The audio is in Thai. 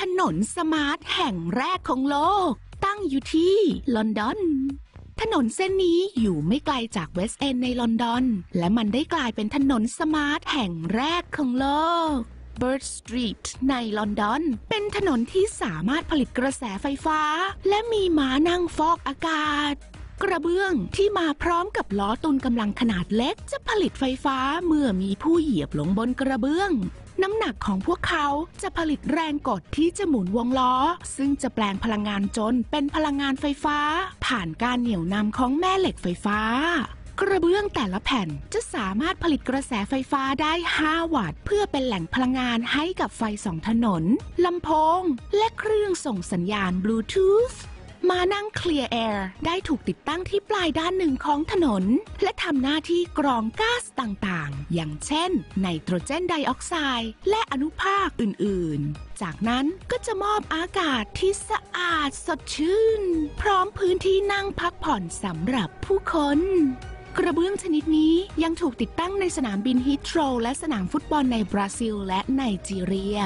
ถนนสมาร์ทแห่งแรกของโลก ตั้งอยู่ที่ลอนดอน ถนนเส้นนี้อยู่ไม่ไกลจากเวสต์เอนในลอนดอน และมันได้กลายเป็นถนนสมาร์ทแห่งแรกของโลก Bird Street ในลอนดอน เป็นถนนที่สามารถผลิตกระแสไฟฟ้า และมีม้านั่งฟอกอากาศ กระเบื้องที่มาพร้อมกับล้อตุนกำลังขนาดเล็ก จะผลิตไฟฟ้าเมื่อมีผู้เหยียบลงบนกระเบื้อง น้ำหนักของพวกเขาจะผลิตแรงกดที่จะหมุนวงล้อ ซึ่งจะแปลงพลังงานจนเป็นพลังงานไฟฟ้า ผ่านการเหนี่ยวนำของแม่เหล็กไฟฟ้ากระเบื้องแต่ละแผ่นจะสามารถผลิตกระแสไฟฟ้าได้ 5 วัตต์ เพื่อเป็นแหล่งพลังงานให้กับไฟสองถนน ลำโพง และเครื่องส่งสัญญาณบลูทูธ มานั่ง Clear Air ได้ถูกติดตั้งที่ปลายด้านหนึ่งของถนน และทำหน้าที่กรองก๊าซต่างๆ อย่างเช่น ไนโตรเจนไดออกไซด์และอนุภาคอื่นๆ จากนั้นก็จะมอบอากาศที่สะอาดสดชื่น พร้อมพื้นที่นั่งพักผ่อนสำหรับผู้คนกระเบื้องชนิดนี้ยังถูกติดตั้งในสนามบินฮิตโตรและสนามฟุตบอลในบราซิลและไนจีเรีย